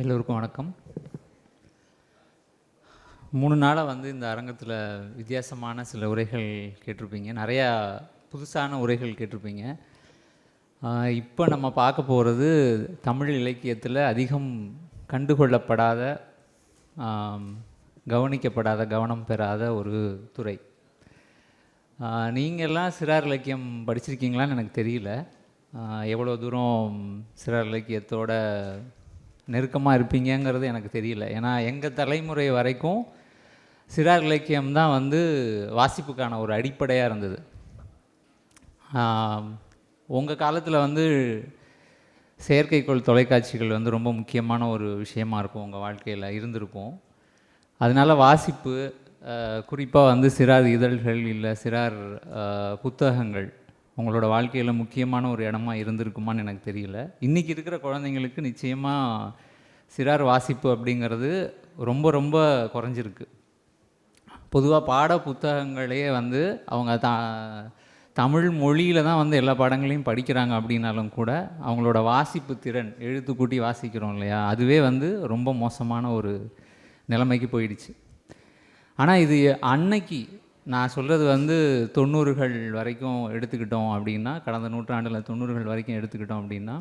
எல்லோருக்கும் வணக்கம். மூணு நாளாக வந்து இந்த அரங்கத்தில் வித்தியாசமான சில உரைகள் கேட்டிருப்பீங்க. நிறையா புதுசான உரைகள் கேட்டிருப்பீங்க. இப்போ நம்ம பார்க்க போகிறது தமிழ் இலக்கியத்தில் அதிகம் கண்டுகொள்ளப்படாத கவனிக்கப்படாத கவனம் பெறாத ஒரு துறை. நீங்கள்லாம் சிறார் இலக்கியம் படிச்சிருக்கீங்களான்னு எனக்கு தெரியல. எவ்வளோ தூரம் சிறார் இலக்கியத்தோட நெருக்கமாக இருப்பீங்கங்கிறது எனக்கு தெரியல. ஏன்னா எங்கள் தலைமுறை வரைக்கும் சிறார் இலக்கியம் தான் வந்து வாசிப்புக்கான ஒரு அடிப்படையாக இருந்தது. உங்கள் காலத்தில் வந்து செயற்கைக்கோள் தொலைக்காட்சிகள் வந்து ரொம்ப முக்கியமான ஒரு விஷயமா இருக்கும் உங்கள் வாழ்க்கையில் இருந்திருக்கும். அதனால வாசிப்பு குறிப்பாக வந்து சிறார் இதழ்கள் இல்லை சிறார் புத்தகங்கள் உங்களோட வாழ்க்கையில் முக்கியமான ஒரு இடமா இருந்திருக்குமான்னு எனக்கு தெரியல. இன்றைக்கி இருக்கிற குழந்தைங்களுக்கு நிச்சயமாக சிறார் வாசிப்பு அப்படிங்கிறது ரொம்ப ரொம்ப குறைஞ்சிருக்கு. பொதுவாக பாட புத்தகங்களே வந்து அவங்க த தமிழ் மொழியில் தான் வந்து எல்லா பாடங்களையும் படிக்கிறாங்க அப்படின்னாலும் கூட அவங்களோட வாசிப்பு திறன் எழுத்து கூட்டி வாசிக்கிறோம் இல்லையா? அதுவே வந்து ரொம்ப மோசமான ஒரு நிலைமைக்கு போயிடுச்சு. ஆனால் இது அன்னைக்கு நான் சொல்கிறது வந்து தொண்ணூறுகள் வரைக்கும் எடுத்துக்கிட்டோம் அப்படின்னா கடந்த நூற்றாண்டில் தொண்ணூறுகள் வரைக்கும் எடுத்துக்கிட்டோம் அப்படின்னா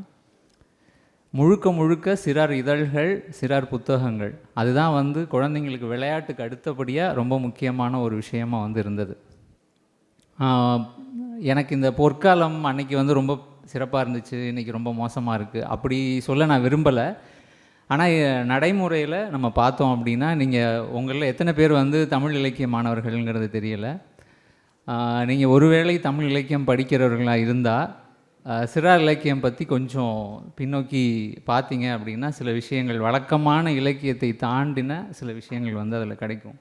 முழுக்க முழுக்க சிறார் இதழ்கள் சிறார் புத்தகங்கள். அதுதான் வந்து குழந்தைங்களுக்கு விளையாட்டுக்கு அடுத்தபடியாக ரொம்ப முக்கியமான ஒரு விஷயமாக வந்து இருந்தது. எனக்கு இந்த பொற்காலம் அன்னைக்கு வந்து ரொம்ப சிறப்பாக இருந்துச்சு. இன்றைக்கி ரொம்ப மோசமாக இருக்குது அப்படி சொல்ல நான் விரும்பலை. ஆனால் நடைமுறையில் நம்ம பார்த்தோம் அப்படின்னா நீங்கள் உங்களில் எத்தனை பேர் வந்து தமிழ் இலக்கிய மாணவர்கள்ங்கிறது தெரியலை. நீங்கள் ஒருவேளை தமிழ் இலக்கியம் படிக்கிறவர்களாக இருந்தால் சிறார் இலக்கியம் பற்றி கொஞ்சம் பின்னோக்கி பார்த்தீங்க அப்படின்னா சில விஷயங்கள் வழக்கமான இலக்கியத்தை தாண்டின சில விஷயங்கள் வந்து அதில் கிடைக்கும்.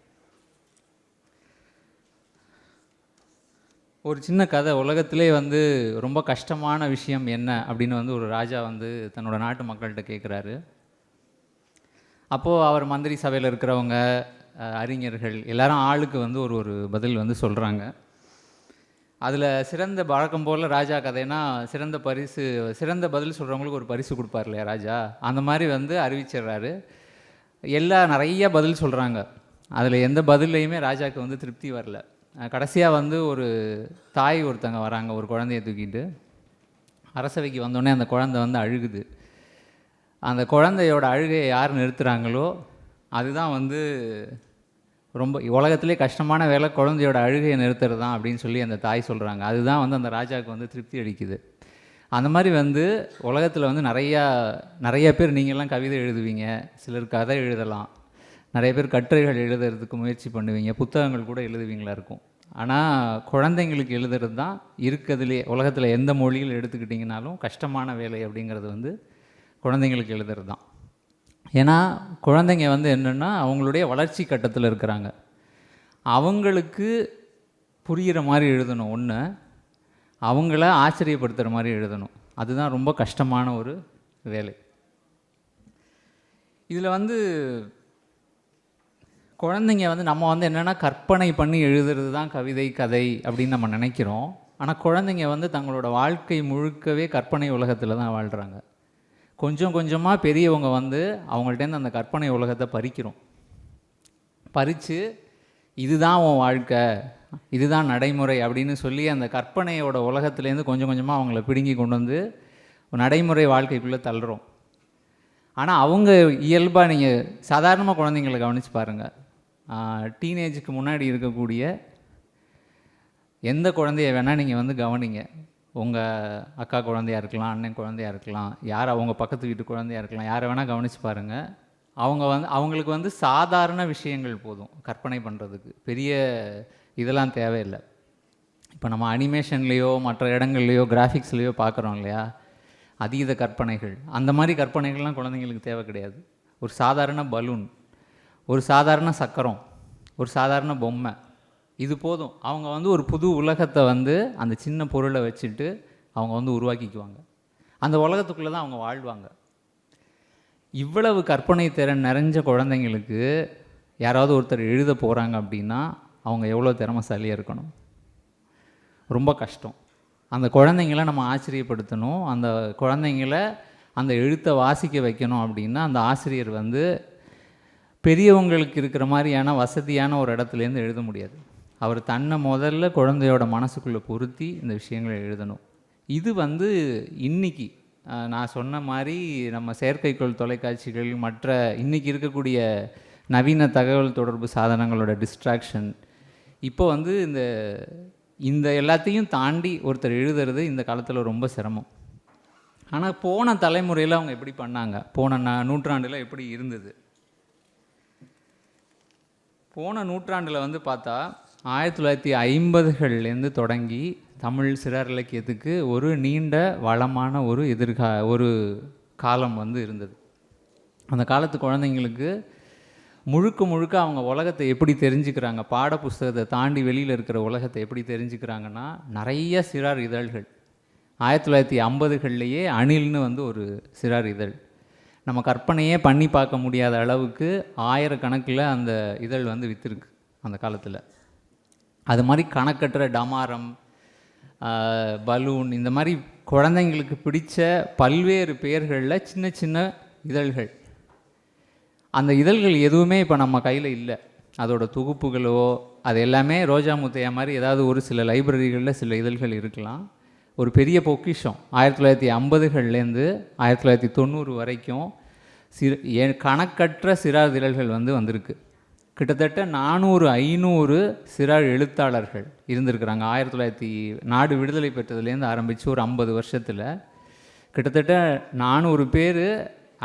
ஒரு சின்ன கதை உலகத்திலே வந்து ரொம்ப கஷ்டமான விஷயம் என்ன அப்படின்னு வந்து ஒரு ராஜா வந்து தன்னோட நாட்டு மக்கள்கிட்ட கேட்குறாரு அப்போது அவர் மந்திரி சபையில் இருக்கிறவங்க அறிஞர்கள் எல்லாரும் ஆளுக்கு வந்து ஒரு ஒரு பதில் வந்து சொல்கிறாங்க அதில் சிறந்த வழக்கம் போல் ராஜா கதைனா சிறந்த பரிசு சிறந்த பதில் சொல்கிறவங்களுக்கு ஒரு பரிசு கொடுப்பார் இல்லையா ராஜா? அந்த மாதிரி வந்து அறிவிச்சிடுறாரு. எல்லா நிறைய பதில் சொல்கிறாங்க அதில் எந்த பதிலையுமே ராஜாவுக்கு வந்து திருப்தி வரல. கடைசியாக வந்து ஒரு தாய் ஒருத்தங்க வராங்க ஒரு குழந்தைய தூக்கிட்டு. அரசவைக்கு வந்தோடனே அந்த குழந்தை வந்து அழுகுது. அந்த குழந்தையோட அழுகையை யார் நிறுத்துகிறாங்களோ அதுதான் வந்து ரொம்ப உலகத்திலே கஷ்டமான வேலை குழந்தையோட அழுகையை நிறுத்துறது தான் அப்படின்னு சொல்லி அந்த தாய் சொல்கிறாங்க அதுதான் வந்து அந்த ராஜாவுக்கு வந்து திருப்தி அளிக்குது. அந்த மாதிரி வந்து உலகத்தில் வந்து நிறையா நிறைய பேர் நீங்கள்லாம் கவிதை எழுதுவீங்க சிலர் கதை எழுதலாம். நிறைய பேர் கட்டுரைகள் எழுதுறதுக்கு முயற்சி பண்ணுவீங்க புத்தகங்கள் கூட எழுதுவீங்களா இருக்கும். ஆனால் குழந்தைங்களுக்கு எழுதுறது தான் இருக்கிறதுலே உலகத்தில் எந்த மொழியில் எடுத்துக்கிட்டிங்கனாலும் கஷ்டமான வேலை அப்படிங்கிறது வந்து குழந்தைங்களுக்கு எழுதுறது தான் ஏன்னா குழந்தைங்க வந்து என்னென்னா அவங்களுடைய வளர்ச்சி கட்டத்தில் இருக்கிறாங்க. அவங்களுக்கு புரிகிற மாதிரி எழுதணும். ஒன்று அவங்கள ஆச்சரியப்படுத்துகிற மாதிரி எழுதணும். அதுதான் ரொம்ப கஷ்டமான ஒரு வேலை. இதில் வந்து குழந்தைங்க வந்து நம்ம வந்து என்னென்னா கற்பனை பண்ணி எழுதுறது தான் கவிதை கதை அப்படின்னு நம்ம நினைக்கிறோம். ஆனால் குழந்தைங்க வந்து தங்களோட வாழ்க்கை முழுக்கவே கற்பனை உலகத்தில் தான் வாழ்கிறாங்க கொஞ்சம் கொஞ்சமாக பெரியவங்க வந்து அவங்கள்ட்டேருந்து அந்த கற்பனை உலகத்தை பறிக்கிறோம். பறித்து இதுதான் உன் வாழ்க்கை இதுதான் நடைமுறை அப்படின்னு சொல்லி அந்த கற்பனையோட உலகத்துலேருந்து கொஞ்சம் கொஞ்சமாக அவங்கள பிடுங்கி கொண்டு வந்து நடைமுறை வாழ்க்கைக்குள்ளே தள்ளுறோம். ஆனால் அவங்க இயல்பாக நீங்கள் சாதாரணமாக குழந்தைங்களை கவனித்து பாருங்கள் டீனேஜுக்கு முன்னாடி இருக்கக்கூடிய எந்த குழந்தைய வேணால் நீங்கள் வந்து கவனிங்க. உங்கள் அக்கா குழந்தையா இருக்கலாம் அண்ணன் குழந்தையா இருக்கலாம் யார் அவங்க பக்கத்து வீட்டு குழந்தையா இருக்கலாம் யாரை வேணால் கவனித்து பாருங்கள் அவங்க வந்து அவங்களுக்கு வந்து சாதாரண விஷயங்கள் போதும் கற்பனை பண்ணுறதுக்கு பெரிய இதெல்லாம் தேவையில்லை. இப்போ நம்ம அனிமேஷன்லேயோ மற்ற இடங்கள்லையோ கிராஃபிக்ஸ்லேயோ பார்க்குறோம் இல்லையா? அதீத கற்பனைகள். அந்த மாதிரி கற்பனைகள்லாம் குழந்தைங்களுக்கு தேவை கிடையாது. ஒரு சாதாரண பலூன் ஒரு சாதாரண சக்கரம் ஒரு சாதாரண பொம்மை இது போதும். அவங்க வந்து ஒரு புது உலகத்தை வந்து அந்த சின்ன பொருளை வச்சுட்டு அவங்க வந்து உருவாக்கிக்குவாங்க. அந்த உலகத்துக்குள்ளே தான் அவங்க வாழ்வாங்க. இவ்வளவு கற்பனை திறன் நிறைஞ்ச குழந்தைங்களுக்கு யாராவது ஒருத்தர் எழுத போகிறாங்க அப்படின்னா அவங்க எவ்வளோ திறமைசாலியாக இருக்கணும்? ரொம்ப கஷ்டம். அந்த குழந்தைங்கள நம்ம ஆச்சரியப்படுத்தணும். அந்த குழந்தைங்கள அந்த எழுத்தை வாசிக்க வைக்கணும் அப்படின்னா அந்த ஆசிரியர் வந்து பெரியவங்களுக்கு இருக்கிற மாதிரியான வசதியான ஒரு இடத்துலேருந்து எழுத முடியாது. அவர் தன்னை முதல்ல குழந்தையோட மனசுக்குள்ளே பொருத்தி இந்த விஷயங்களை எழுதணும். இது வந்து இன்னைக்கு நான் சொன்ன மாதிரி நம்ம செயற்கைக்கோள் தொலைக்காட்சிகள் மற்ற இன்னைக்கு இருக்கக்கூடிய நவீன தகவல் தொடர்பு சாதனங்களோட டிஸ்ட்ராக்ஷன் இப்போ வந்து இந்த இந்த எல்லாத்தையும் தாண்டி ஒருத்தர் எழுதுறது இந்த காலத்தில் ரொம்ப சிரமம். ஆனால் போன தலைமுறையில் அவங்க எப்படி பண்ணாங்க? போன ந நூற்றாண்டில் எப்படி இருந்தது? போன நூற்றாண்டில் வந்து பார்த்தா ஆயிரத்தி தொள்ளாயிரத்தி ஐம்பதுகள்லேருந்து தொடங்கி தமிழ் சிறார் இலக்கியத்துக்கு ஒரு நீண்ட வளமான ஒரு எதிர்கா ஒரு காலம் வந்து இருந்தது. அந்த காலத்து குழந்தைங்களுக்கு முழுக்க முழுக்க அவங்க உலகத்தை எப்படி தெரிஞ்சுக்கிறாங்க பாட புஸ்தகத்தை தாண்டி வெளியில் இருக்கிற உலகத்தை எப்படி தெரிஞ்சுக்கிறாங்கன்னா நிறைய சிறார் இதழ்கள். ஆயிரத்தி தொள்ளாயிரத்தி ஐம்பதுகள்லேயே அணில்னு வந்து ஒரு சிறார் இதழ். நம்ம கற்பனையே பண்ணி பார்க்க முடியாத அளவுக்கு ஆயிரக்கணக்கில் அந்த இதழ் வந்து விற்றுருக்கு அந்த காலத்தில். அது மாதிரி கணக்கற்ற டமாரம் பலூன் இந்த மாதிரி குழந்தைங்களுக்கு பிடிச்ச பல்வேறு பெயர்களில் சின்ன சின்ன இதழ்கள். அந்த இதழ்கள் எதுவுமே இப்போ நம்ம கையில் இல்லை. அதோட தொகுப்புகளோ அது எல்லாமே ரோஜா முத்தையா மாதிரி ஏதாவது ஒரு சில லைப்ரரிகளில் சில இதழ்கள் இருக்கலாம். ஒரு பெரிய பொக்கிஷம். ஆயிரத்தி தொள்ளாயிரத்தி ஐம்பதுகள்லேருந்து ஆயிரத்தி தொள்ளாயிரத்தி தொண்ணூறு வரைக்கும் சிறு கணக்கற்ற சிறார் இதழ்கள் வந்து வந்திருக்கு. கிட்டத்தட்ட நானூறு ஐநூறு சிறார் எழுத்தாளர்கள் இருந்திருக்கிறாங்க. ஆயிரத்தி தொள்ளாயிரத்தி நாடு விடுதலை பெற்றதுலேருந்து ஆரம்பித்து ஒரு ஐம்பது வருஷத்தில் கிட்டத்தட்ட நானூறு பேர்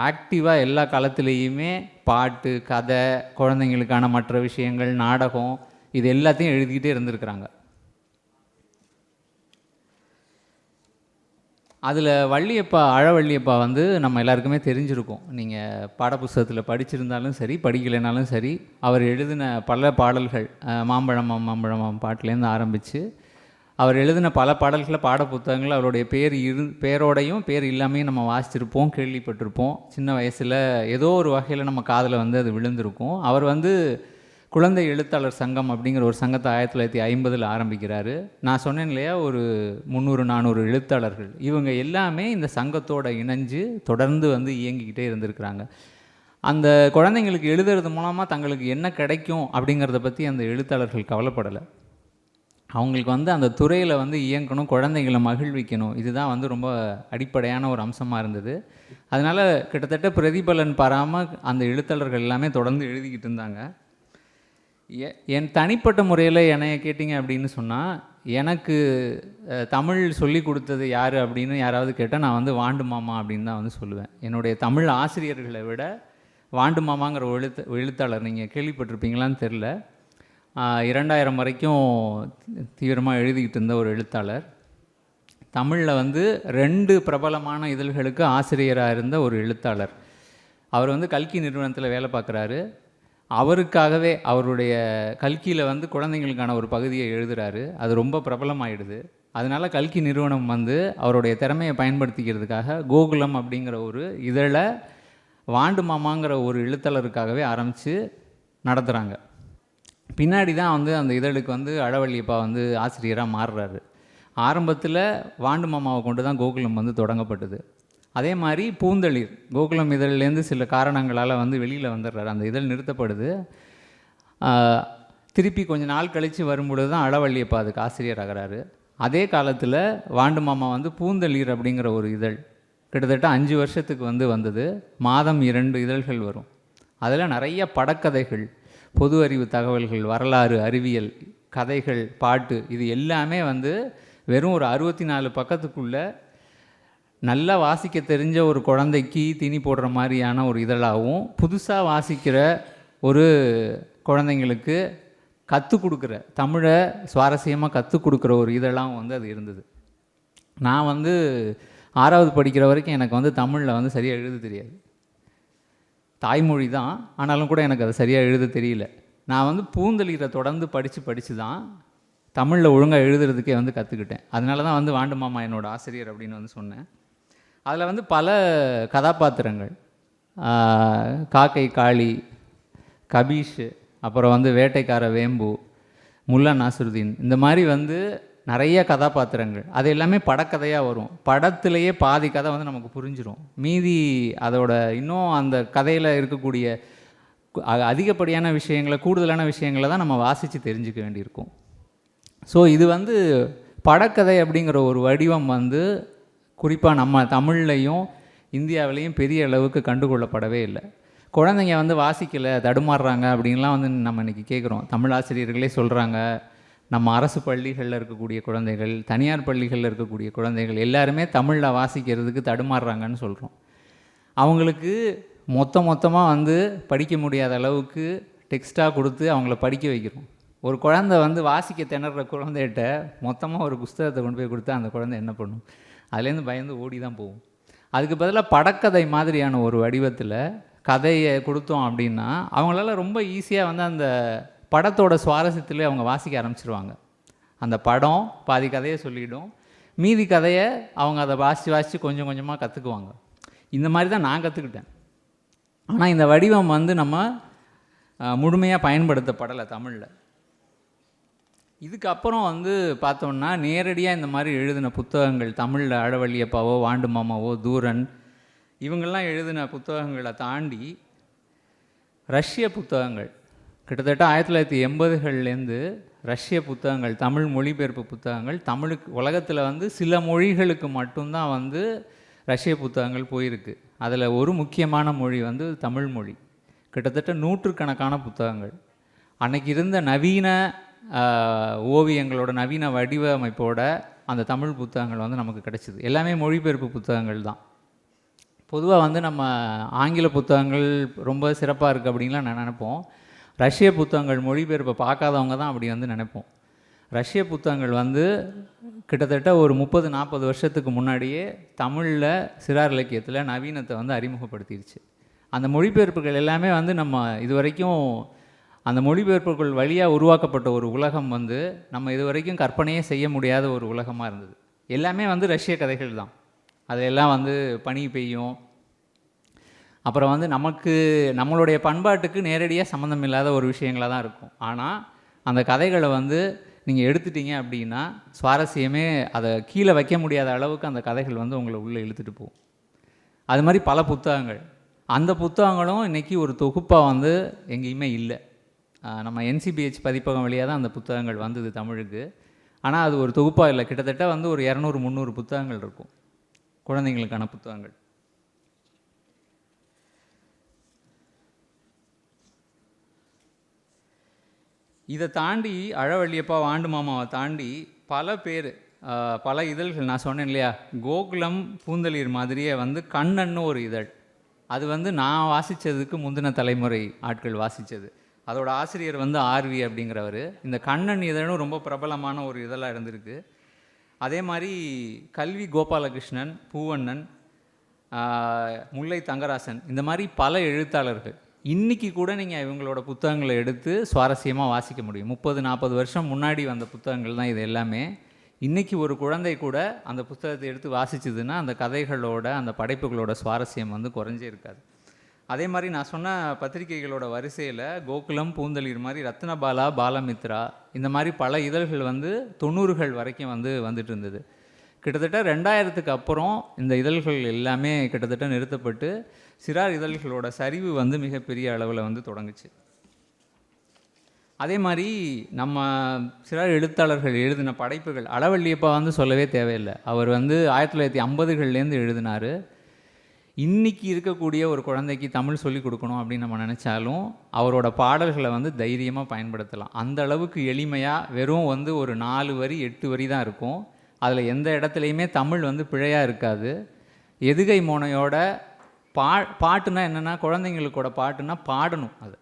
ஆக்டிவாக எல்லா காலத்துலேயுமே பாட்டு கதை குழந்தைங்களுக்கான மற்ற விஷயங்கள் நாடகம் இது எல்லாத்தையும் எழுதிக்கிட்டே இருந்திருக்கிறாங்க. அதில் வள்ளியப்பா அழவள்ளியப்பா வந்து நம்ம எல்லாருக்குமே தெரிஞ்சிருக்கும். நீங்கள் பாடப்புஸ்தகத்தில் படிச்சிருந்தாலும் சரி படிக்கலைனாலும் சரி அவர் எழுதின பல பாடல்கள் மாம்பழம் மாம்பழம் பாட்டிலேருந்து ஆரம்பித்து அவர் எழுதின பல பாடல்களை பாட புத்தகங்கள் அவருடைய பேர் இரு பேரோடையும் பேர் இல்லாமையும் நம்ம வாசிச்சிருப்போம் கேள்விப்பட்டிருப்போம். சின்ன வயசில் ஏதோ ஒரு வகையில் நம்ம காதில் வந்து அது விழுந்திருக்கும். அவர் வந்து குழந்தை எழுத்தாளர் சங்கம் அப்படிங்கிற ஒரு சங்கத்தை ஆயிரத்தி தொள்ளாயிரத்தி ஐம்பதில் ஆரம்பிக்கிறாரு. நான் சொன்னேன் இல்லையா ஒரு முந்நூறு நானூறு எழுத்தாளர்கள். இவங்க எல்லாமே இந்த சங்கத்தோட இணைஞ்சு தொடர்ந்து வந்து இயங்கிக்கிட்டே இருந்திருக்கிறாங்க. அந்த குழந்தைங்களுக்கு எழுதுறது மூலமாக தங்களுக்கு என்ன கிடைக்கும் அப்படிங்கிறத பற்றி அந்த எழுத்தாளர்கள் கவலைப்படலை. அவங்களுக்கு வந்து அந்த துறையில் வந்து இயங்கணும் குழந்தைங்களை மகிழ்விக்கணும். இதுதான் வந்து ரொம்ப அடிப்படையான ஒரு அம்சமாக இருந்தது. அதனால் கிட்டத்தட்ட பிரதிபலன் பாராமல் அந்த எழுத்தாளர்கள் எல்லாமே தொடர்ந்து எழுதிக்கிட்டு இருந்தாங்க. என் தனிப்பட்ட முறையில் என்னைய கேட்டிங்க அப்படின்னு சொன்னால் எனக்கு தமிழ் சொல்லி கொடுத்தது யார் அப்படின்னு யாராவது கேட்டால் நான் வந்து வாண்டு மாமா அப்படின்னு தான் வந்து சொல்லுவேன். என்னுடைய தமிழ் ஆசிரியர்களை விட வாண்டு மாமாங்கிற ஒரு எழுத்து எழுத்தாளர் நீங்கள் கேள்விப்பட்டிருப்பீங்களான்னு தெரில இரண்டாயிரம் வரைக்கும் தீவிரமாக எழுதிக்கிட்டு இருந்த ஒரு எழுத்தாளர். தமிழில் வந்து ரெண்டு பிரபலமான இதழ்களுக்கு ஆசிரியராக இருந்த ஒரு எழுத்தாளர். அவர் வந்து கல்கி நிறுவனத்தில் வேலை பார்க்குறாரு. அவருக்காகவே அவருடைய கல்கியில் வந்து குழந்தைங்களுக்கான ஒரு பகுதியை எழுதுறாரு. அது ரொம்ப பிரபலமாயிடுது. அதனால் கல்கி நிறுவனம் வந்து அவருடைய திறமையை பயன்படுத்திக்கிறதுக்காக கோகுலம் அப்படிங்கிற ஒரு இதழை வாண்டு மாமாங்கிற ஒரு எழுத்தாளருக்காகவே ஆரம்பித்து நடத்துகிறாங்க பின்னாடி தான் வந்து அந்த இதழுக்கு வந்து அழவள்ளியப்பா வந்து ஆசிரியராக மாறுறாரு. ஆரம்பத்தில் வாண்டு மாமாவை கொண்டு தான் கோகுலம் வந்து தொடங்கப்பட்டது. அதே மாதிரி பூந்தளிர் கோகுலம் இதழ்லேருந்து சில காரணங்களால் வந்து வெளியில் வந்துடுறாரு. அந்த இதழ் நிறுத்தப்படுது. திருப்பி கொஞ்சம் நாள் கழித்து வரும்பொழுது தான் அளவள்ளியப்பா அதுக்கு ஆசிரியர் ஆகிறாரு அதே காலத்தில் வாண்டு மாமா வந்து பூந்தளிர் அப்படிங்கிற ஒரு இதழ் கிட்டத்தட்ட அஞ்சு வருஷத்துக்கு வந்து வந்தது. மாதம் இரண்டு இதழ்கள் வரும். அதில் நிறைய படக்கதைகள் பொது அறிவு தகவல்கள் வரலாறு அறிவியல் கதைகள் பாட்டு இது எல்லாமே வந்து வெறும் ஒரு அறுபத்தி நாலு பக்கத்துக்குள்ளே நல்லா வாசிக்க தெரிஞ்ச ஒரு குழந்தைக்கு தீனி போடுற மாதிரியான ஒரு இதழாகவும் புதுசாக வாசிக்கிற ஒரு குழந்தைங்களுக்கு கற்றுக் கொடுக்குற தமிழை சுவாரஸ்யமாக கற்றுக் கொடுக்குற ஒரு இதழாகவும் வந்து அது இருந்தது. நான் வந்து ஆறாவது படிக்கிற வரைக்கும் எனக்கு வந்து தமிழில் வந்து சரியாக எழுத தெரியாது. தாய்மொழி தான் ஆனாலும் கூட எனக்கு அது சரியாக எழுத தெரியல. நான் வந்து பூந்தளிரை தொடர்ந்து படித்து படித்து தான் தமிழில் ஒழுங்காக எழுதுறதுக்கே வந்து கற்றுக்கிட்டேன் அதனால தான் வந்து வாண்டு மாமா என்னோட ஆசிரியர் அப்படின்னு வந்து சொன்னேன். அதில் வந்து பல கதாபாத்திரங்கள். காக்கை காளி கபீஷ் அப்புறம் வந்து வேட்டைக்கார வேம்பு முல்லா நாசருதீன் இந்த மாதிரி வந்து நிறைய கதாபாத்திரங்கள். அது எல்லாமே படக்கதையாக வரும். படத்திலேயே பாதி கதை வந்து நமக்கு புரிஞ்சிடும் மீதி அதோட இன்னும் அந்த கதையில் இருக்கக்கூடிய அதிகப்படியான விஷயங்களை கூடுதலான விஷயங்களை தான் நம்ம வாசித்து தெரிஞ்சுக்க வேண்டியிருக்கும். ஸோ இது வந்து படக்கதை அப்படிங்கிற ஒரு வடிவம் வந்து குறிப்பாக நம்ம தமிழ்லையும் இந்தியாவிலையும் பெரிய அளவுக்கு கண்டுகொள்ளப்படவே இல்லை. குழந்தைங்க வந்து வாசிக்கலை தடுமாறுறாங்க அப்படின்லாம் வந்து நம்ம இன்றைக்கி கேட்குறோம் தமிழ் ஆசிரியர்களே சொல்கிறாங்க நம்ம அரசு பள்ளிகளில் இருக்கக்கூடிய குழந்தைகள் தனியார் பள்ளிகளில் இருக்கக்கூடிய குழந்தைகள் எல்லாருமே தமிழில் வாசிக்கிறதுக்கு தடுமாறுறாங்கன்னு சொல்கிறோம் அவங்களுக்கு மொத்த மொத்தமாக வந்து படிக்க முடியாத அளவுக்கு டெக்ஸ்ட்டாக கொடுத்து அவங்கள படிக்க வைக்கிறோம். ஒரு குழந்தை வந்து வாசிக்க திணற குழந்தைகிட்ட மொத்தமாக ஒரு புஸ்தகத்தை கொண்டு போய் கொடுத்தா அந்த குழந்தை என்ன பண்ணும்? அதுலேருந்து பயந்து ஓடி தான் போகும் அதுக்கு பதிலாக படக்கதை மாதிரியான ஒரு வடிவத்தில் கதையை கொடுத்தோம் அப்படின்னா அவங்களால ரொம்ப ஈஸியாக வந்து அந்த படத்தோட சுவாரஸ்யத்திலே அவங்க வாசிக்க ஆரம்பிச்சிருவாங்க. அந்த படம் பாதி கதையை சொல்லிடும். மீதி கதையை அவங்க அதை வாசித்து வாசித்து கொஞ்சம் கொஞ்சமாக கற்றுக்குவாங்க இந்த மாதிரி தான் நான் கற்றுக்கிட்டேன் ஆனால் இந்த வடிவம் வந்து நம்ம முழுமையாக பயன்படுத்தப்படலை தமிழில். இதுக்கப்புறம் வந்து பார்த்தோம்னா நேரடியாக இந்த மாதிரி எழுதின புத்தகங்கள் தமிழில் அழவள்ளியப்பாவோ வாண்டு மாமாவோ தூரன் இவங்கெல்லாம் எழுதின புத்தகங்களை தாண்டி ரஷ்ய புத்தகங்கள். கிட்டத்தட்ட ஆயிரத்தி தொள்ளாயிரத்தி எண்பதுகள்லேருந்து ரஷ்ய புத்தகங்கள் தமிழ் மொழிபெயர்ப்பு புத்தகங்கள் தமிழுக்கு உலகத்தில் வந்து சில மொழிகளுக்கு மட்டும்தான் வந்து ரஷ்ய புத்தகங்கள் போயிருக்கு. அதில் ஒரு முக்கியமான மொழி வந்து தமிழ் மொழி. கிட்டத்தட்ட நூற்றுக்கணக்கான புத்தகங்கள். அன்னைக்கு இருந்த நவீன ஓவியங்களோட நவீன வடிவமைப்போட அந்த தமிழ் புத்தகங்கள் வந்து நமக்கு கிடைச்சிது. எல்லாமே மொழிபெயர்ப்பு புத்தகங்கள் தான். பொதுவாக வந்து நம்ம ஆங்கில புத்தகங்கள் ரொம்ப சிறப்பாக இருக்குது அப்படின்லாம் நான் நினைப்போம். ரஷ்ய புத்தகங்கள் மொழிபெயர்ப்பை பார்க்காதவங்க தான் அப்படி வந்து நினைப்போம். ரஷ்ய புத்தகங்கள் வந்து கிட்டத்தட்ட ஒரு முப்பது நாற்பது வருஷத்துக்கு முன்னாடியே தமிழில் சிறார் இலக்கியத்தில் நவீனத்தை வந்து அறிமுகப்படுத்திடுச்சு அந்த மொழிபெயர்ப்புகள் எல்லாமே வந்து நம்ம இது வரைக்கும் அந்த மொழிபெயர்ப்புகள் வழியாக உருவாக்கப்பட்ட ஒரு உலகம் வந்து நம்ம இது வரைக்கும் கற்பனையே செய்ய முடியாத ஒரு உலகமாக இருந்தது. எல்லாமே வந்து ரஷ்ய கதைகள் தான். அதெல்லாம் வந்து பனி பெய்யும். அப்புறம் வந்து நமக்கு நம்மளுடைய பண்பாட்டுக்கு நேரடியாக சம்மந்தம் இல்லாத ஒரு விஷயங்களாக தான் இருக்கும். ஆனால் அந்த கதைகளை வந்து நீங்கள் எடுத்துட்டீங்க அப்படின்னா சுவாரஸ்யமே அதை கீழே வைக்க முடியாத அளவுக்கு அந்த கதைகள் வந்து உங்களை உள்ளே இழுத்துட்டு போகும். அது மாதிரி பல புத்தகங்கள். அந்த புத்தகங்களும் இன்றைக்கி ஒரு தொகுப்பாக வந்து எங்கேயுமே இல்லை. நம்ம என்சிபிஹெச் பதிப்பகம் வழியாக தான் அந்த புத்தகங்கள் வந்தது தமிழுக்கு. ஆனால் அது ஒரு தொகுப்பாக இல்லை. கிட்டத்தட்ட வந்து ஒரு இரநூறு முந்நூறு புத்தகங்கள் இருக்கும். குழந்தைங்களுக்கான புத்தகங்கள். இதை தாண்டி அழவள்ளியப்பா வாண்டு மாமாவை தாண்டி பல பேர் பல இதழ்கள் நான் சொன்னேன் இல்லையா? கோகுலம் பூந்தளிர் மாதிரியே வந்து கண்ணன்னு ஒரு இதழ். அது வந்து நான் வாசித்ததுக்கு முந்தின தலைமுறை ஆட்கள் வாசித்தது அதோட ஆசிரியர் வந்து ஆர்வி அப்படிங்கிறவர். இந்த கண்ணன் இதழும் ரொம்ப பிரபலமான ஒரு இதழாக இருந்திருக்கு. அதே மாதிரி கல்வி கோபாலகிருஷ்ணன் பூவண்ணன் முல்லை தங்கராசன் இந்த மாதிரி பல எழுத்தாளர்கள். இன்றைக்கி கூட நீங்கள் இவங்களோட புத்தகங்களை எடுத்து சுவாரஸ்யமாக வாசிக்க முடியும். முப்பது நாற்பது வருஷம் முன்னாடி வந்த புத்தகங்கள் தான் இது எல்லாமே. இன்றைக்கி ஒரு குழந்தை கூட அந்த புத்தகத்தை எடுத்து வாசிச்சதுன்னா அந்த கதைகளோட அந்த படைப்புகளோட சுவாரஸ்யம் வந்து குறைஞ்சே இருக்காது. அதே மாதிரி நான் சொன்ன பத்திரிகைகளோட வரிசையில் கோகுலம் பூந்தளிர் மாதிரி ரத்னபாலா பாலமித்ரா இந்த மாதிரி பல இதழ்கள் வந்து தொண்ணூறுகள் வரைக்கும் வந்து வந்துட்டு இருந்தது. கிட்டத்தட்ட ரெண்டாயிரத்துக்கு அப்புறம் இந்த இதழ்கள் எல்லாமே கிட்டத்தட்ட நிறுத்தப்பட்டு சிறார் இதழ்களோட சரிவு வந்து மிகப்பெரிய அளவில் வந்து தொடங்குச்சு. அதே மாதிரி நம்ம சிறார் எழுத்தாளர்கள் எழுதின படைப்புகள் அளவள்ளியப்பா வந்து சொல்லவே தேவையில்லை. அவர் வந்து ஆயிரத்தி தொள்ளாயிரத்தி ஐம்பதுகள்லேருந்து எழுதினார். இன்றைக்கி இருக்கக்கூடிய ஒரு குழந்தைக்கு தமிழ் சொல்லிக் கொடுக்கணும் அப்படின்னு நம்ம நினச்சாலும் அவரோட பாடல்களை வந்து தைரியமாக பயன்படுத்தலாம். அந்த அளவுக்கு எளிமையாக வெறும் வந்து ஒரு நாலு வரி எட்டு வரி தான் இருக்கும். அதில் எந்த இடத்துலையுமே தமிழ் வந்து பிழையாக இருக்காது. எதுகை மோனையோட பா பாட்டுனா என்னென்னா குழந்தைங்களுக்கோட பாட்டுனா பாடணும் அது.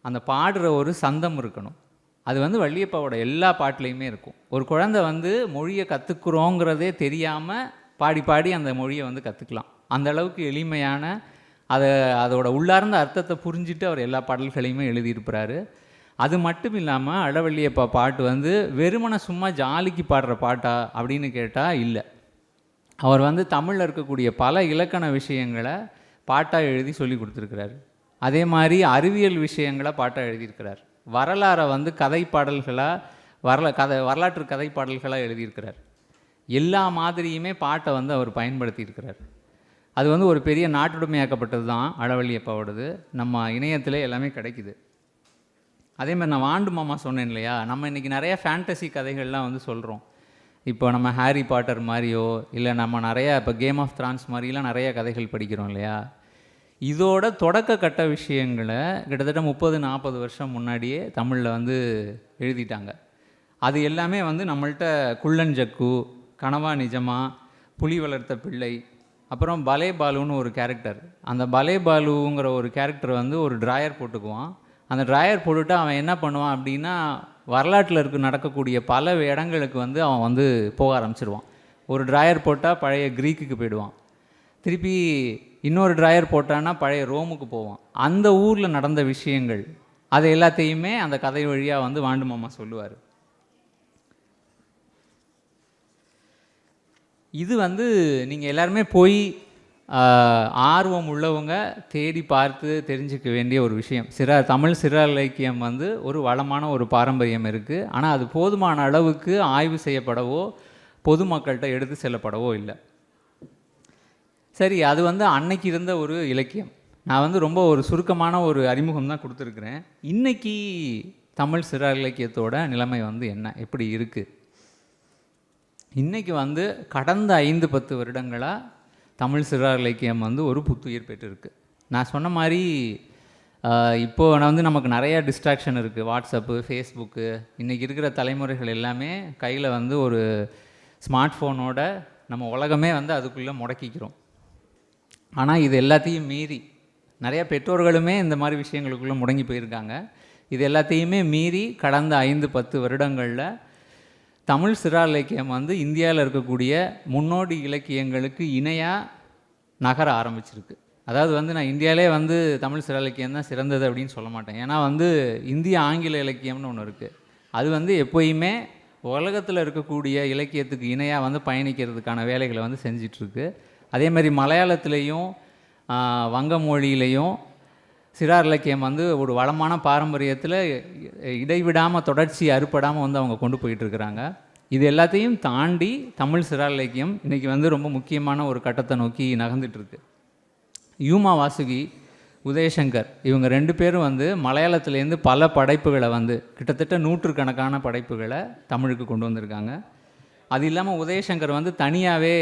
அந்த பாடுற ஒரு சந்தம் இருக்கணும். அது வந்து வள்ளியப்பாவோட எல்லா பாட்டுலேயுமே இருக்கும். ஒரு குழந்தை வந்து மொழியை கற்றுக்குறோங்கிறதே தெரியாமல் பாடி பாடி அந்த மொழியை வந்து கற்றுக்கலாம் அந்த அளவுக்கு எளிமையான அதை அதோட உள்ளார்ந்த அர்த்தத்தை புரிஞ்சுட்டு அவர் எல்லா பாடல்களையுமே எழுதியிருப்பாரு அது மட்டும் இல்லாமல் அழவள்ளியப்பா பாட்டு வந்து வெறுமனை சும்மா ஜாலிக்கு பாடுற பாட்டா? அப்படின்னு கேட்டால் இல்லை. அவர் வந்து தமிழில் இருக்கக்கூடிய பல இலக்கண விஷயங்களை பாட்டாக எழுதி சொல்லி கொடுத்துருக்கிறாரு. அதே மாதிரி அறிவியல் விஷயங்களை பாட்டாக எழுதியிருக்கிறார். வரலாறை வந்து கதை பாடல்களாக வரல கதை வரலாற்று கதை பாடல்களாக எழுதியிருக்கிறார். எல்லா மாதிரியுமே பாட்டை வந்து அவர் பயன்படுத்தியிருக்கிறார். அது வந்து ஒரு பெரிய நாட்டுடைமையாக்கப்பட்டது தான் அழவள்ளி அப்பாவோடது நம்ம இணையத்தில் எல்லாமே கிடைக்குது. அதே மாதிரி நான் வாண்டு மாமா சொன்னேன் இல்லையா நம்ம இன்றைக்கி நிறைய ஃபேண்டசி கதைகள்லாம் வந்து சொல்கிறோம் இப்போ நம்ம ஹாரி பாட்டர் மாதிரியோ இல்லை நம்ம நிறையா இப்போ கேம் ஆஃப் த்ரான்ஸ் மாதிரிலாம் நிறைய கதைகள் படிக்கிறோம் இல்லையா? இதோட தொடக்க கட்ட விஷயங்களை கிட்டத்தட்ட முப்பது நாற்பது வருஷம் முன்னாடியே தமிழில் வந்து எழுதிட்டாங்க. அது எல்லாமே வந்து நம்மள்கிட்ட குள்ளன் ஜக்கு கனவா நிஜமா புலி வளர்த்த பிள்ளை அப்புறம் பலே பாலுன்னு ஒரு கேரக்டர் அந்த பலே பாலுங்கிற ஒரு கேரக்டர் வந்து ஒரு ட்ராயர் போட்டுக்குவான். அந்த ட்ராயர் போட்டுட்டு அவன் என்ன பண்ணுவான் அப்படின்னா வரலாற்றில் இருக்க நடக்கக்கூடிய பல இடங்களுக்கு வந்து அவன் வந்து போக ஆரம்பிச்சிருவான். ஒரு ட்ராயர் போட்டால் பழைய க்ரீக்குக்கு போயிடுவான். திருப்பி இன்னொரு ட்ராயர் போட்டான்னா பழைய ரோமுக்கு போவான். அந்த ஊரில் நடந்த விஷயங்கள் அது எல்லாத்தையுமே அந்த கதை வழியாக வந்து வாண்டு மாமா சொல்லுவார். இது வந்து நீங்கள் எல்லாருமே போய் ஆர்வம் உள்ளவங்க தேடி பார்த்து தெரிஞ்சிக்க வேண்டிய ஒரு விஷயம். சிற தமிழ் சிற இலக்கியம் வந்து ஒரு வளமான ஒரு பாரம்பரியம் இருக்குது ஆனால் அது போதுமான அளவுக்கு ஆய்வு செய்யப்படவோ பொதுமக்கள்கிட்ட எடுத்து செல்லப்படவோ இல்லை. சரி அது வந்து அன்னைக்கு இருந்த ஒரு இலக்கியம். நான் வந்து ரொம்ப ஒரு சுருக்கமான ஒரு அறிமுகம் தான் கொடுத்துருக்குறேன். இன்றைக்கி தமிழ் சிற இலக்கியத்தோட நிலைமை வந்து என்ன? எப்படி இருக்குது இன்றைக்கி வந்து கடந்த ஐந்து பத்து வருடங்களாக தமிழ் சிறார் இலக்கியம் வந்து ஒரு புத்துயிர் பெற்றிருக்கு. நான் சொன்ன மாதிரி இப்போது இப்போ நான் வந்து நமக்கு நிறையா டிஸ்ட்ராக்ஷன் இருக்குது வாட்ஸ்அப்பு ஃபேஸ்புக்கு இன்றைக்கி இருக்கிற தலைமுறைகள் எல்லாமே கையில் வந்து ஒரு ஸ்மார்ட் ஃபோனோட நம்ம உலகமே வந்து அதுக்குள்ளே முடக்கிக்கிறோம். ஆனால் இது எல்லாத்தையும் மீறி நிறையா பெற்றோர்களுமே இந்த மாதிரி விஷயங்களுக்குள்ளே முடங்கி போயிருக்காங்க. இது எல்லாத்தையுமே மீறி கடந்த ஐந்து பத்து வருடங்களில் தமிழ் சிறா இலக்கியம் வந்து இந்தியாவில் இருக்கக்கூடிய முன்னோடி இலக்கியங்களுக்கு இணையாக நகர ஆரம்பிச்சிருக்கு. அதாவது வந்து நான் இந்தியாவிலே வந்து தமிழ் சிறா இலக்கியம் தான் சிறந்தது அப்படின்னு சொல்ல மாட்டேன். ஏன்னா வந்து இந்திய ஆங்கில இலக்கியம்னு ஒன்று இருக்குது அது வந்து எப்போயுமே உலகத்தில் இருக்கக்கூடிய இலக்கியத்துக்கு இணையாக வந்து பயணிக்கிறதுக்கான வேலைகளை வந்து செஞ்சிட்ருக்கு. அதே மாதிரி மலையாளத்துலேயும் வங்க மொழியிலையும் சிறார் இலக்கியம் வந்து ஒரு வளமான பாரம்பரியத்தில் இடைவிடாமல் தொடர்ச்சி அறுப்படாமல் வந்து அவங்க கொண்டு போயிட்டுருக்குறாங்க இது எல்லாத்தையும் தாண்டி தமிழ் சிறார் இலக்கியம் இன்றைக்கி வந்து ரொம்ப முக்கியமான ஒரு கட்டத்தை நோக்கி நகர்ந்துட்டுருக்கு யூமா வாசுகி உதயசங்கர் இவங்க ரெண்டு பேரும் வந்து மலையாளத்துலேருந்து பல படைப்புகளை வந்து கிட்டத்தட்ட நூற்றுக்கணக்கான படைப்புகளை தமிழுக்கு கொண்டு வந்திருக்காங்க. அது இல்லாமல் உதயசங்கர் வந்து தனியாகவே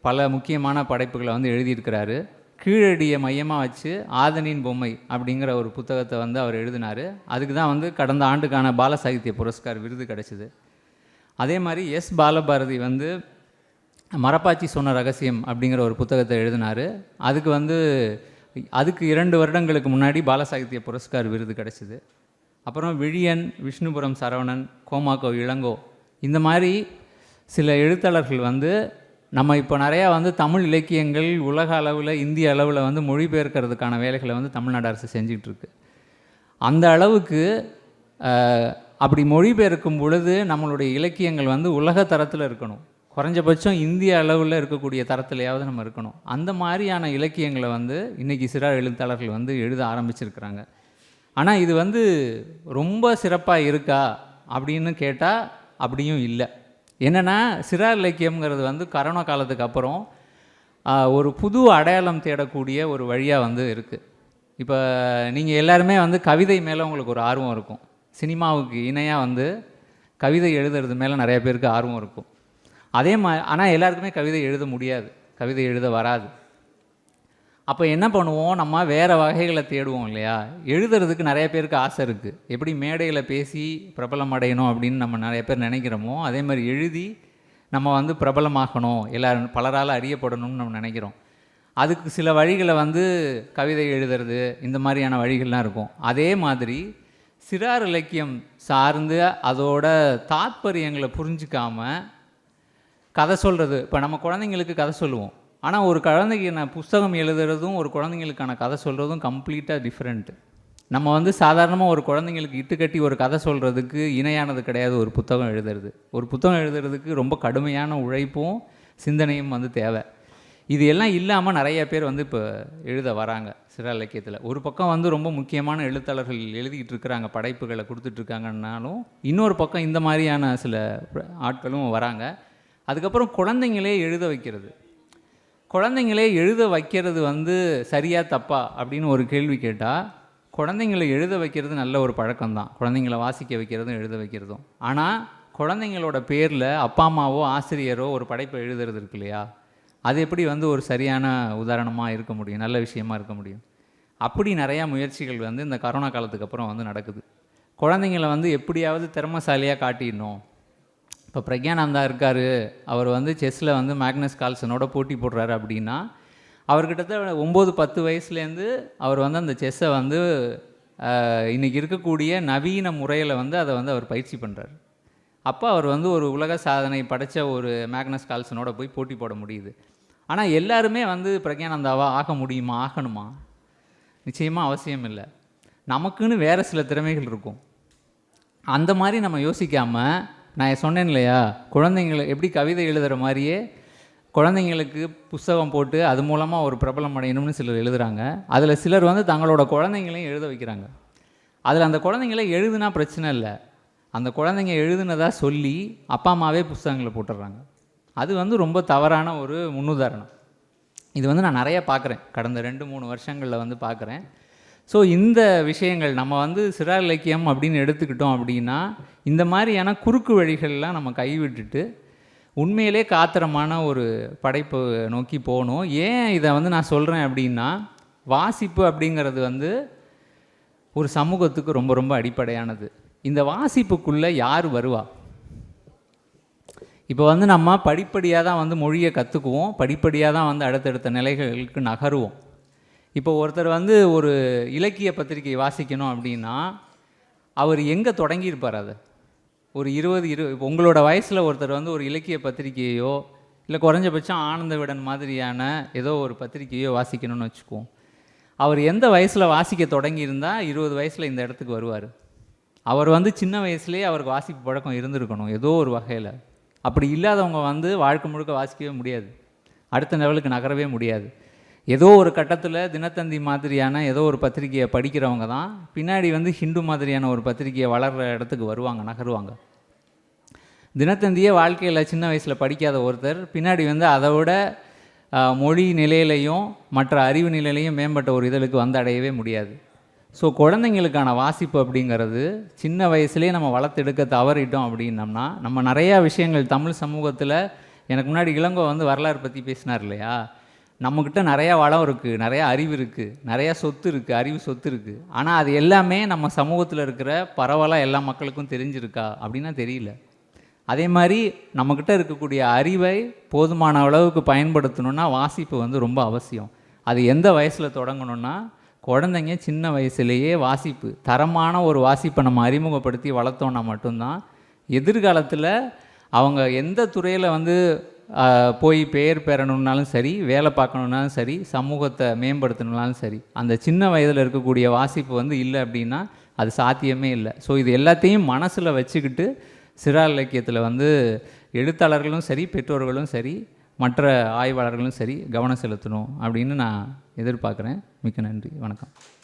பல முக்கியமான படைப்புகளை வந்து எழுதியிருக்கிறாரு. கீழடியை மையமாக வச்சு ஆதனின் பொம்மை அப்படிங்கிற ஒரு புத்தகத்தை வந்து அவர் எழுதினார். அதுக்கு தான் வந்து கடந்த ஆண்டுக்கான பாலசாகித்ய புரஸ்கார் விருது கிடச்சிது. அதே மாதிரி எஸ் பாலபாரதி வந்து மரப்பாச்சி சொன்ன ரகசியம் அப்படிங்கிற ஒரு புத்தகத்தை எழுதினார். அதுக்கு வந்து அதுக்கு இரண்டு வருடங்களுக்கு முன்னாடி பாலசாகித்ய புரஸ்கார் விருது கிடச்சிது. அப்புறம் விழியன் விஷ்ணுபுரம் சரவணன் கோமாக்கோ இளங்கோ இந்த மாதிரி சில எழுத்தாளர்கள் வந்து நம்ம இப்போ நிறையா வந்து தமிழ் இலக்கியங்கள் உலக அளவில் இந்திய அளவில் வந்து மொழிபெயர்க்கிறதுக்கான வேலைகளை வந்து தமிழ்நாடு அரசு செஞ்சுக்கிட்டு இருக்கு அந்த அளவுக்கு அப்படி மொழிபெயர்க்கும் பொழுது நம்மளுடைய இலக்கியங்கள் வந்து உலக தரத்தில் இருக்கணும். குறைஞ்சபட்சம் இந்திய அளவில் இருக்கக்கூடிய தரத்திலையாவது நம்ம இருக்கணும். அந்த மாதிரியான இலக்கியங்களை வந்து இன்றைக்கி சிறார் எழுத்தாளர்கள் வந்து எழுத ஆரம்பிச்சிருக்கிறாங்க. ஆனால் இது வந்து ரொம்ப சிறப்பாக இருக்கா அப்படின்னு கேட்டால் அப்படியும் இல்லை. என்னென்னா சிறார் இலக்கியம்ங்கிறது வந்து கரோனா காலத்துக்கு அப்புறம் ஒரு புது அடையாளம் தேடக்கூடிய ஒரு வழியாக வந்து இருக்குது இப்போ நீங்கள் எல்லாருமே வந்து கவிதை மேலே உங்களுக்கு ஒரு ஆர்வம் இருக்கும். சினிமாவுக்கு இணையாக வந்து கவிதை எழுதுறது மேலே நிறைய பேருக்கு ஆர்வம் இருக்கும். அதே மா ஆனால் எல்லாருக்குமே கவிதை எழுத முடியாது. கவிதை எழுத வராது. அப்போ என்ன பண்ணுவோம்? நம்ம வேறு வகைகளை தேடுவோம் இல்லையா? எழுதுறதுக்கு நிறைய பேருக்கு ஆசை இருக்குது எப்படி மேடையில் பேசி பிரபலம் அடையணும் அப்படின்னு நம்ம நிறைய பேர் நினைக்கிறோமோ அதே மாதிரி எழுதி நம்ம வந்து பிரபலமாகணும். எல்லாரும் பலரால் அறியப்படணும்னு நம்ம நினைக்கிறோம். அதுக்கு சில வழிகளை வந்து கவிதை எழுதுறது இந்த மாதிரியான வழிகள்லாம் இருக்கும். அதே மாதிரி சிறார் இலக்கியம் சார்ந்து அதோட தாத்பரியங்களை புரிஞ்சுக்காம கதை சொல்கிறது இப்போ நம்ம குழந்தைங்களுக்கு கதை சொல்லுவோம். ஆனால் ஒரு குழந்தைக்கு நான் புஸ்தகம் எழுதுறதும் ஒரு குழந்தைங்களுக்கான கதை சொல்கிறதும் கம்ப்ளீட்டாக டிஃப்ரெண்ட்டு நம்ம வந்து சாதாரணமாக ஒரு குழந்தைங்களுக்கு இட்டுக்கட்டி ஒரு கதை சொல்கிறதுக்கு இணையானது கிடையாது ஒரு புத்தகம் எழுதுறது. ஒரு புத்தகம் எழுதுறதுக்கு ரொம்ப கடுமையான உழைப்பும் சிந்தனையும் வந்து தேவை. இது எல்லாம் இல்லாமல் நிறைய பேர் வந்து இப்போ எழுத வராங்க சிற இலக்கியத்தில். ஒரு பக்கம் வந்து ரொம்ப முக்கியமான எழுத்தாளர்கள் எழுதிக்கிட்டு இருக்கிறாங்க படைப்புகளை கொடுத்துட்ருக்காங்கன்னாலும் இன்னொரு பக்கம் இந்த மாதிரியான சில ஆட்களும் வராங்க. அதுக்கப்புறம் குழந்தைங்களே எழுத வைக்கிறது. குழந்தைங்களே எழுத வைக்கிறது வந்து சரியா தப்பா அப்படின்னு ஒரு கேள்வி கேட்டால் குழந்தைங்களை எழுத வைக்கிறது நல்ல ஒரு பழக்கம்தான். குழந்தைங்கள வாசிக்க வைக்கிறதும் எழுத வைக்கிறதும். ஆனால் குழந்தைங்களோட பேரில் அப்பா அம்மாவோ ஆசிரியரோ ஒரு படைப்பை எழுதுறது இருக்கு இல்லையா? அது எப்படி வந்து ஒரு சரியான உதாரணமாக இருக்க முடியும்? நல்ல விஷயமா இருக்க முடியும்? அப்படி நிறையா முயற்சிகள் வந்து இந்த கரோனா காலத்துக்கு அப்புறம் வந்து நடக்குது. குழந்தைங்கள வந்து எப்படியாவது திறமசாலியாக காட்டிடணும். இப்போ பிரக்யானந்தா இருக்கார். அவர் வந்து செஸ்ஸில் வந்து மேக்னஸ் கால்சனோட போட்டி போடுறாரு அப்படின்னா அவர்கிட்ட ஒம்பது பத்து வயசுலேருந்து அவர் வந்து அந்த செஸ்ஸை வந்து இன்றைக்கி இருக்கக்கூடிய நவீன முறையில் வந்து அதை வந்து அவர் பயிற்சி பண்ணுறாரு அப்போ அவர் வந்து ஒரு உலக சாதனை படைச்ச ஒரு மேக்னஸ் கால்சனோட போய் போட்டி போட முடியுது. ஆனால் எல்லாருமே வந்து பிரக்யானந்தாவாக ஆக முடியுமா ஆகணுமா? நிச்சயமாக அவசியம் இல்லை. நமக்குன்னு வேறு சில திறமைகள் இருக்கும். அந்த மாதிரி நம்ம யோசிக்காமல் நான் சொன்னேன் இல்லையா? குழந்தைங்களை எப்படி கவிதை எழுதுகிற மாதிரியே குழந்தைங்களுக்கு புஸ்தகம் போட்டு அது மூலமாக ஒரு பிரபலம் அடையணும்னு சிலர் எழுதுகிறாங்க அதில் சிலர் வந்து தங்களோட குழந்தைங்களையும் எழுத வைக்கிறாங்க. அதில் அந்த குழந்தைங்கள எழுதுனா பிரச்சனை இல்லை. அந்த குழந்தைங்க எழுதுனதாக சொல்லி அப்பா அம்மாவே புஸ்தகங்களை போட்டுடுறாங்க. அது வந்து ரொம்ப தவறான ஒரு முன்னுதாரணம். இது வந்து நான் நிறைய பார்க்குறேன். கடந்த ரெண்டு மூணு வருஷங்களில் வந்து பார்க்குறேன். ஸோ இந்த விஷயங்கள் நம்ம வந்து சிறா இலக்கியம் அப்படின்னு எடுத்துக்கிட்டோம் அப்படின்னா இந்த மாதிரியான குறுக்கு வழிகள்லாம் நம்ம கைவிட்டுட்டு உண்மையிலே காத்திரமான ஒரு படைப்பு நோக்கி போகணும். ஏன் இதை வந்து நான் சொல்கிறேன் அப்படின்னா வாசிப்பு அப்படிங்கிறது வந்து ஒரு சமூகத்துக்கு ரொம்ப ரொம்ப அடிப்படையானது. இந்த வாசிப்புக்குள்ளே யார் வருவா? இப்போ வந்து நம்ம படிப்படியாக தான் வந்து மொழியை கற்றுக்குவோம் படிப்படியாக தான் வந்து அடுத்தடுத்த நிலைகளுக்கு நகருவோம். இப்போ ஒருத்தர் வந்து ஒரு இலக்கிய பத்திரிகை வாசிக்கணும் அப்படின்னா அவர் எங்கே தொடங்கியிருப்பார் அதை? ஒரு இருபது இரு இப்போ உங்களோட வயசில் ஒருத்தர் வந்து ஒரு இலக்கிய பத்திரிகையோ இல்லை குறைஞ்சபட்சம் ஆனந்த விடன் மாதிரியான ஏதோ ஒரு பத்திரிகையோ வாசிக்கணும்னு வச்சுக்குவோம். அவர் எந்த வயசில் வாசிக்க தொடங்கியிருந்தா இருபது வயசில் இந்த இடத்துக்கு வருவார்? அவர் வந்து சின்ன வயசுலேயே அவருக்கு வாசிப்பு பழக்கம் இருந்திருக்கணும் ஏதோ ஒரு வகையில். அப்படி இல்லாதவங்க வந்து வாழ்க்கை முழுக்க வாசிக்கவே முடியாது. அடுத்த லெவலுக்கு நகரவே முடியாது. ஏதோ ஒரு கட்டத்தில் தினத்தந்தி மாதிரியான ஏதோ ஒரு பத்திரிகையை படிக்கிறவங்க தான் பின்னாடி வந்து ஹிந்து மாதிரியான ஒரு பத்திரிகையை வளர்கிற இடத்துக்கு வருவாங்க நகருவாங்க. தினத்தந்தியே வாழ்க்கையில் சின்ன வயசில் படிக்காத ஒருத்தர் பின்னாடி வந்து அதை விட மொழி நிலையிலையும் மற்ற அறிவு நிலையிலையும் மேம்பட்ட ஒரு இதழுக்கு வந்து அடையவே முடியாது. ஸோ குழந்தைங்களுக்கான வாசிப்பு அப்படிங்கிறது சின்ன வயசுலேயே நம்ம வளர்த்தெடுக்க தவறிட்டோம் அப்படின்னம்னா நம்ம நிறையா விஷயங்கள் தமிழ் சமூகத்தில் எனக்கு முன்னாடி இளங்கோ வந்து வரலாறு பற்றி பேசினார் இல்லையா? நம்மக்கிட்ட நிறையா வளம் இருக்குது நிறையா அறிவு இருக்குது நிறையா சொத்து இருக்குது அறிவு சொத்து இருக்குது ஆனால் அது எல்லாமே நம்ம சமூகத்தில் இருக்கிற பரவலாக எல்லா மக்களுக்கும் தெரிஞ்சிருக்கா அப்படின்னா தெரியல. அதே மாதிரி நம்மக்கிட்ட இருக்கக்கூடிய அறிவை போதுமான அளவுக்கு பயன்படுத்தணுன்னா வாசிப்பு வந்து ரொம்ப அவசியம். அது எந்த வயசில் தொடங்கணும்னா குழந்தைங்க சின்ன வயசுலேயே வாசிப்பு தரமான ஒரு வாசிப்பை நம்ம அறிமுகப்படுத்தி வளர்த்தோன்னா மட்டும்தான் எதிர்காலத்தில் அவங்க எந்த துறையில் வந்து போய் பெயர் பெறணுன்னாலும் சரி வேலை பார்க்கணுன்னாலும் சரி சமூகத்தை மேம்படுத்தணும்னாலும் சரி அந்த சின்ன வயதில் இருக்கக்கூடிய வாசிப்பு வந்து இல்லை அப்படின்னா அது சாத்தியமே இல்லை. ஸோ இது எல்லாத்தையும் மனசில் வச்சுக்கிட்டு சிறா இலக்கியத்தில் வந்து எழுத்தாளர்களும் சரி பெற்றோர்களும் சரி மற்ற ஆய்வாளர்களும் சரி கவனம் செலுத்தணும் அப்படின்னு நான் எதிர்பார்க்குறேன். மிக்க நன்றி. வணக்கம்.